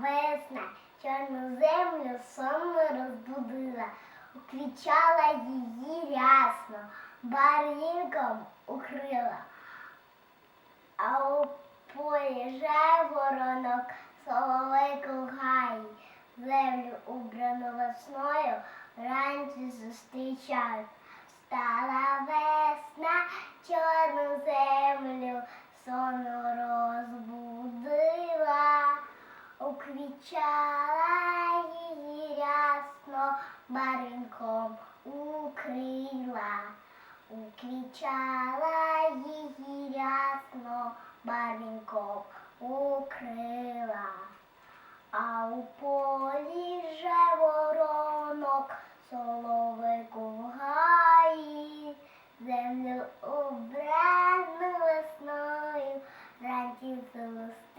Весна, чорну землю сонно розбудила, уквічала її рясно, барвінком укрила. А у полі жай воронок, соловейко в гаї, землю убрану весною, вранці зустрічають. баринком укрила, укричала її рясно баринком укрила, а у полі вже воронок соловику в гаї, землю обряну весною, ранці зелос.